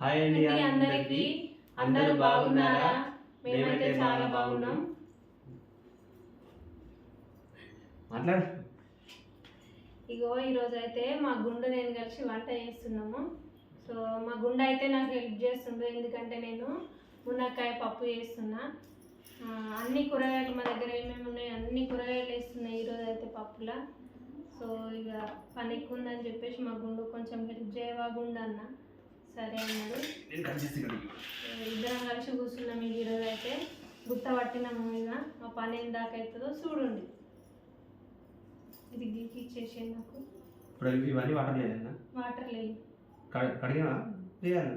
Hi అండి అందరికీ. అందరూ బాగున్నారా? మేమైతే చాలా బాగున్నాం. మాట్లాడు. ఇగో ఈరోజు అయితే మా గుండు నేను కలిసి వంట చేస్తున్నాము. సో మా గుండు అయితే నాకు హెల్ప్ చేస్తుండు ఎందుకంటే నేను మునక్కాయ పప్పు చేస్తున్నా. అన్ని కూరగాయలు మా దగ్గర ఏమేమి ఉన్నాయో అన్ని కూరగాయలు వేస్తున్నాయి ఈరోజు అయితే పప్పులా. సో ఇక పని ఎక్కువ ఉందని చెప్పేసి మా గుండు కొంచెం హెల్ప్ చేయవా గుండు అన్న సరే అన్నాడు. ఇద్దరం కలిసి కూర్చున్నాం ఈ ఈరోజు అయితే. గుత్త పట్టినాము ఇక మా పని ఏం దాకా అవుతుందో చూడండి. ఇది గీకి ఇచ్చేసి నాకు. ఇప్పుడు ఇవన్నీ వాటర్ లేదన్నా వాటర్ లేదు కడిగినా లేదు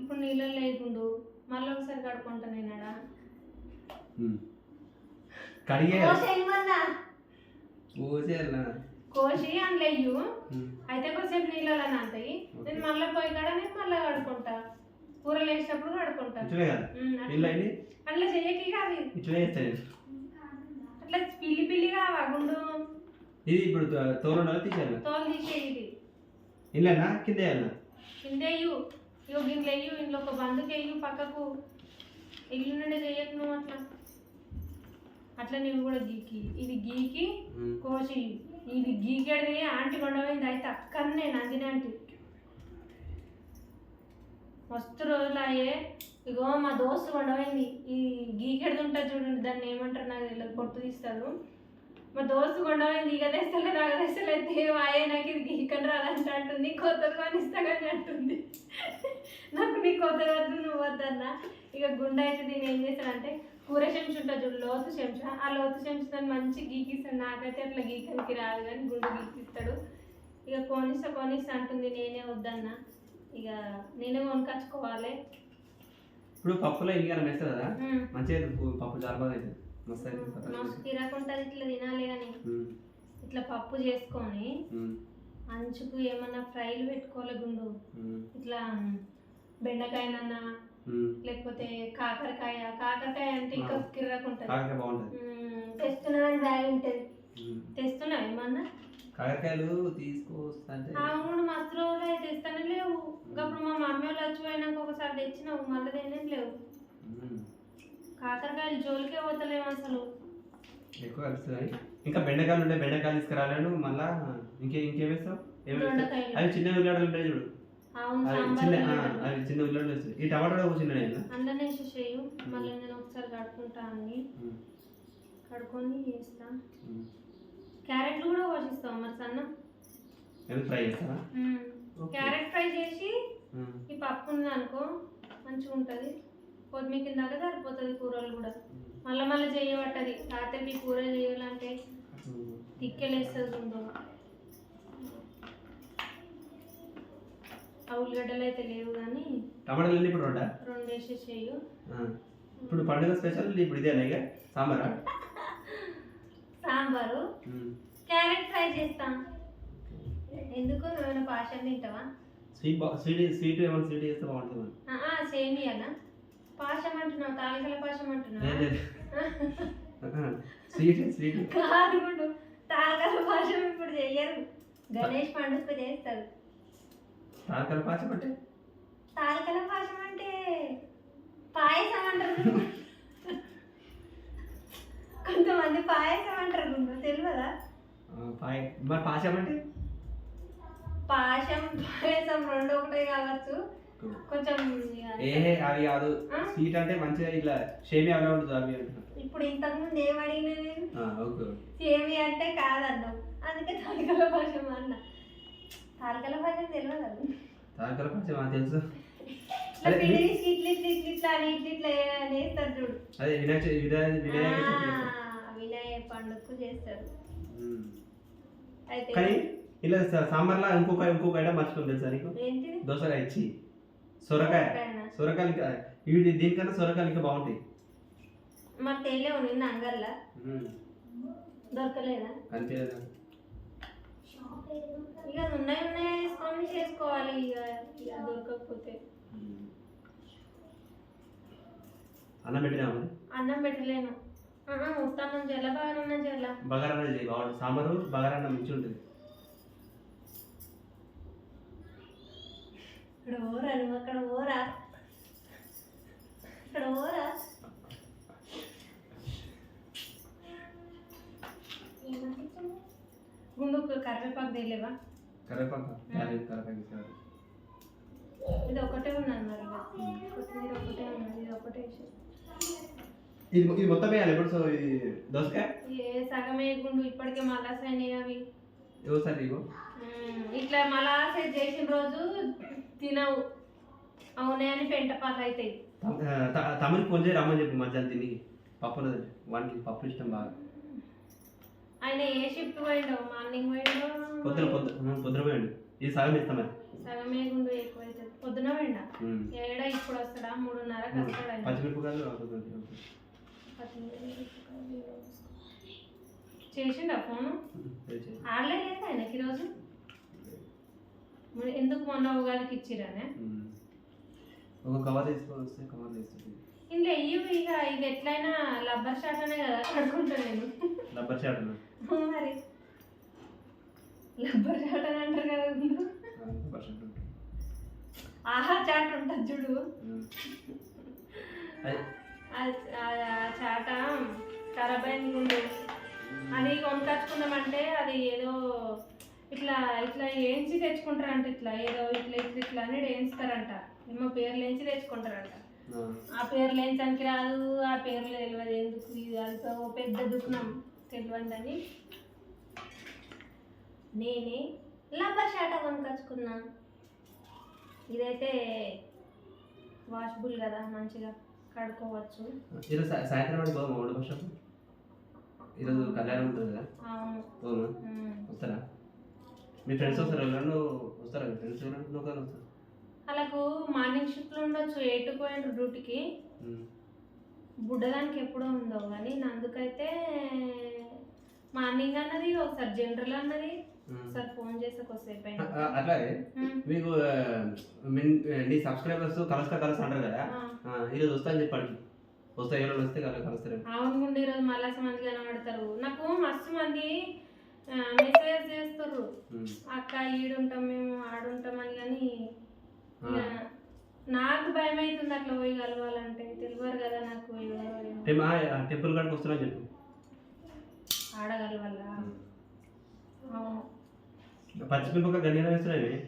ఇప్పుడు నీళ్ళలో లేకుండు. మళ్ళీ ఒకసారి కడుకుంటా నేనాడా కడిగే. కోసి అందులో వెయ్యు అయితే కొద్దిసేపు నీళ్ళలో నాతాయి నేను మళ్ళీ పోయి కాడ నేను మళ్ళీ కడుకుంటా కూరలు వేసినప్పుడు కడుకుంటా కదా? అట్లా- చెయ్యకి కాదు. చేస్తాను అట్లా పిల్లి పిల్లి కావా గుండు? ఇది ఇప్పుడు తోలు తీసేయాలి. తోలు తీసేది ఇల్లన్నా కింద వేయాలన్నా కిందయ్యు ఇగో గిన్నెలు వెయ్యు ఇంట్లో ఒక బందుకు వెయ్యు పక్కకు. ఇల్లు నుండి చెయ్యకు నువ్వు అట్లా. అట్లా నువ్వు కూడా గీకి ఇది గీకి కోసి ఇది గీకేది ఆంటీ కొండపోయింది అయితే అక్కడనే నందిని ఆంటీ. మస్తు రోజులు అయ్యే ఇగో మా దోస్తు కొండపోయింది ఈ గీకెడిది ఉంటుంది చూడండి దాన్ని ఏమంటారు నాకు తెలియదు పొట్టు తీస్తారు మా దోస్తు కొండపోయింది ఇక తెస్తలేదు నాకు తెస్తలేదు అయ్యే నాకు ఇది గీకని రాదంట అంటుంది కొత్తది కొని ఇస్తా కానీ అంటుంది. నాకు నీ కొత్త వద్దు నువ్వు వద్దన్నా. ఇక గుండె అయితే దీన్ని ఏం చేస్తానంటే కూర చెంచా ఉంటుంది చూడు లోతు చెంచా ఆ లోతు చెంచాని మంచి గీకిస్తాడు. నాకైతే అట్లా గీకనికి రాదు కానీ గుండె గీకిస్తాడు. ఇక కొనిస్తా కొనిస్తా అంటుంది నేనే వద్దన్న. ఇక నేనే కొనుకొచ్చుకోవాలి. ఇప్పుడు పప్పులో ఇంకా వేస్తుంది కదా. మంచిగా పప్పు- చాలా బాగా అవుతుంది మస్తు ఇట్లా తినాలి కానీ. ఇట్లా పప్పు చేసుకొని అంచుకు ఏమన్నా ఫ్రైలు పెట్టుకోవాలి గుండు. ఇట్లా బెండకాయనన్నా. లేకపోతే కాకరకాయ కాకరకాయ అంటే ఇంకా కాకరకాయ బాగుంటుంది. తెస్తున్నామని బ్యాగ్ ఉంటుంది. ఏమన్నా? కాకరకాయలు తీసుకొస్తే అవును మస్తు రోజులు అయితే తెస్తానే లేవు. అప్పుడు మా మమ్మీ వాళ్ళు వచ్చిపోయినాక ఒకసారి తెచ్చినావు మళ్ళీ తినేది లేవు. కాకరకాయలు జోలికే పోతలేము అసలు. ఎక్కువ కలుస్తుంది. ఇంకా బెండకాయలు ఉంటే బెండకాయలు తీసుకురాలేను మళ్ళా ఇంకే ఇంకేం వేస్తావు. అవి చిన్న ఉల్లిగడ్డలు ఉంటాయి చూడు. సాంబార్ చిన్న ఈ టమాటా అందులోనే చేసేయు మళ్ళీ నేను ఒకసారి కడుక్కుంటా అన్ని. కడుక్కొని చేస్తా. క్యారెట్లు కూడా కోసిస్తావు మరి సన్న? ఫ్రై చేస్తారా. క్యారెట్ ఫ్రై చేసి. ఈ పప్పు ఉంది అనుకో మంచిగా ఉంటుంది. కొద్దిమీ కిందాక సరిపోతుంది కూరలు కూడా. మళ్ళీ మళ్ళీ చేయబట్టది. రాత్రికి ఈ కూర చేయాలంటే. తిక్కెలేస్తుంది ఉందో ఉల్లిగడ్డలు అయితే లేవు కానీ టమాటాలు ఇప్పుడు రెండా రెండు వేసేసేయు. ఇప్పుడు పండుగ స్పెషల్ ఇప్పుడు ఇదేనా ఇక? సాంబారా? సాంబారు. క్యారెట్ ఫ్రై చేస్తాం. ఎందుకు? ఏమైనా పాషన్ తింటావా? స్వీట్ స్వీట్ స్వీట్ ఏమైనా స్వీట్ చేస్తే బాగుంటుంది. సేమియానా పాశం అంటున్నావు తాలికల పాశం లేదు, అంటున్నావు. Sweet sweet. కాదు. తాలికల పాశం ఇప్పుడు చెయ్యరు. గణేష్ పండుగ చేస్తారు. తాకల పాచ పట్టే తాలికల పాశం అంటే పాయసం అంటారు కొంతమంది పాయసం అంటారు గుండు తెలియదా? పాయ మరి పాచం అంటే? పాశం పాయసం రెండు ఒకటే కావచ్చు. కొంచెం ఏ అవి కాదు? స్వీట్ అంటే మంచిగా ఇట్లా షేమి అలా ఉంటుంది అవి ఇప్పుడు ఇంతకు ముందు ఏం అడిగినా నేను? ఆ, ఓకే సేమి అంటే కాదన్నావు. అందుకే తాలికల పాశం అన్న. తాలికల పాశం తెలియదు తాకల పాచం నాకు తెలుసు. అదే వినాయక వినాయక పండుగకు చేస్తారు. కానీ ఇలా సాంబార్లో ఇంకొక ఇంకొక ఐటమ్ మర్చిపోయింది తెలుసా నీకు? దోసకాయ ఇచ్చి. సొరకాయ? సొరకాయలు ఇవి దీనికన్నా సొరకాయలు ఇంకా బాగుంటాయి. మరి తెలియవు నిన్న అంగల్లా. దొరకలేదా? అంతే కదా. ఇక ఉన్నాయి ఉన్నాయి వేసుకొని చేసుకోవాలి ఇక ఇక దొరకకపోతే. అన్నం పెట్టినా మరి అన్నం పెట్టలేను. ఉత్తన్నం జల్ల బాగా అన్నం జల్ల బగారా చేయి బాగుంటుంది సాంబారు బగారా అన్నం మంచిగా ఉంటుంది. ఇక్కడ ఓరా నువ్వు అక్కడ ఓరా. ఇక్కడ ఓరా. గుండుకు కరివేపాకు తెలియవా కరివేపాకు క్యారెట్ కరివేపాకు ఇస్తారు ఇది ఒకటే ఉన్నది మరి. కొత్తిమీర ఒకటే ఉన్నది ఇది ఒకటే ఇది ఇది మొత్తం వేయాలి ఎప్పుడు? సో ఇది దోసకాయ? ఏ సగమే గుండు? ఇప్పటికే మలాస్ అయినాయి అవి ఒకసారి ఇగో మ్మ్. ఇట్లా మలాస్ చేసిన రోజు తినవు. అవునే అని పెంట పాలు అవుతాయి తమ్- ఆ, త- తమ్ముడికి ఫోన్ రమ్మని చెప్పి మధ్యాహ్నం తిని. పప్పులు వానికి పప్పు ఇష్టం బాగా. ఆయన ఏ షిఫ్ట్ పోయిండో? మార్నింగ్ పోయిండో? పొద్దున పొద్దున పొద్దున పోయండి. ఇది సగం ఇస్తాం మరి సగమే గుండు ఎక్కువ అవుతుంది పొద్దున పోయిండా. ఏడా ఇప్పుడు వస్తాడా? ఆయన పచ్చిమిరపకాయలు అవుతుంది. చేసిండా ఫోను. ఆడలేదు ఆయనకి ఈరోజు? ఎందుకు మొన్న ఉగాదికి ఇచ్చిరానే. ఒక కవర్ తీసుకొని వస్తే కవర్ తీస్తుంది ఇంట్లో ఇవి ఇక ఇది ఎట్లయినా లబ్బర్ షాట్ అనే కదా కడుకుంటా నేను. రబ్బర్ షాట్ అన్న. మరి లబ్బర్ చాట్ అని అంటారు కదా. ఆహా చాట్ ఉంటుంది చూడు. చాట ఖరాబ్ అయింది ముందు అది కొనుకొచ్చుకున్నామంటే అది ఏదో ఇట్లా ఇట్లా ఏంచి తెచ్చుకుంటారంట ఇట్లా. ఏదో ఇట్లా ఇట్లా ఇట్లా అని వేయించుతారంట. ఏమో పేర్లు వేయించి తెచ్చుకుంటారంట. ఆ, ఆ పేర్లు వేయించడానికి రాదు ఆ పేర్లు తెలియదు ఎందుకు ఇది అంత పెద్ద దుఃఖం తెలియదని నేనే లబ్బర్ షాట కొనుకొచ్చుకున్నా. ఇదైతే వాషబుల్ కదా మంచిగా కడుక్కోవచ్చు. ఈరోజు సాయంత్రం కళ్యాణం ఉంటుంది కదా? అవును. వస్తారా? మీ ఫ్రెండ్స్ వస్తారా ఎవరన్నా? వస్తారా? మీ ఫ్రెండ్స్ ఎవరన్నా? వస్తారా? వాళ్ళకు మార్నింగ్ షిఫ్ట్లో ఉండొచ్చు ఎయిట్కి పోయిండ్రు డ్యూటీకి. బుడ్డదానికి ఎప్పుడో ఉందో కానీ అందుకైతే మార్నింగ్ అన్నది ఒకసారి జనరల్ అన్నది. ఒకసారి ఫోన్ చేసి కొద్దిసేపు అట్లాగే. మీకు నీ సబ్స్క్రైబర్స్ కలుస్తా కలుస్తా అంటారు కదా? ఈరోజు వస్తా అని చెప్పండి. వస్తా ఎవరైనా వస్తే కలు కలుస్తారు అవును గుండి ఈరోజు మళ్ళా మంది కనబడతారు. నాకు మస్తు మంది మెసేజ్ చేస్తారు. అక్క ఈడుంటాం మేము ఆడుంటాం అని కానీ నాకు భయం అవుతుంది అట్లా పోయి కలవాలంటే. తెలియరు కదా నాకు టెంపుల్ కాడికి వస్తున్నా చెప్పు. ఆడగలవాల అవును. పచ్చిమిరపకాయ వేస్తున్నాయి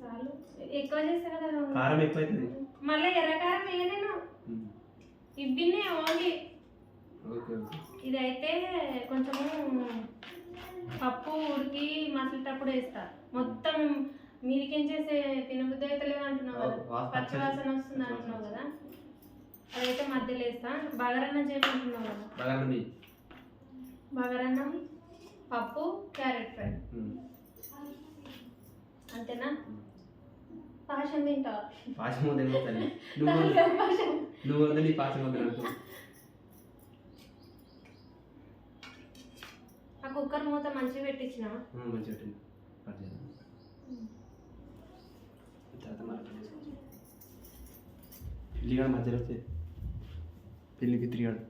చాలు. ఎక్కువ చేస్తారు కదా నువ్వు. కారం ఎక్కువ అవుతుంది మళ్ళీ ఎర్రకారం వేయలేను. ఇవ్వినే ఓన్లీ. Okay okay. ఇదైతే కొంచెము పప్పు ఉడికి మసిలేటప్పుడు వేస్తా. మొత్తం మీరికించేసే తినబుద్ధి అయితే లేదు అంటున్నావు కదా. పచ్చి వాసన వస్తుంది అంటున్నావు కదా. అదైతే మధ్యలో వేస్తా. బగరన్నం చేయమంటున్నావు కదా. బాగా ఉంది బగరన్నం పప్పు క్యారెట్ ఫ్రై ఉమ్. అంతేనా పాశం తింటావా పాశం వద్దు ఏమో తల్లి నువ్వు దాంట్లో పాశం నువ్వు వద్దు నీ పాశం వద్దు నాకు ఆ కుక్కర్ మూత మంచిగా పెట్టించినావా ఆ, మంచిగా పెట్టింది కట్ చేద్దాం తర్వాత మళ్ళీ కట్ చేసుకోవచ్చు. పిల్లిగాడు మధ్యలో వచ్చే పిల్లికి తిరిగాడు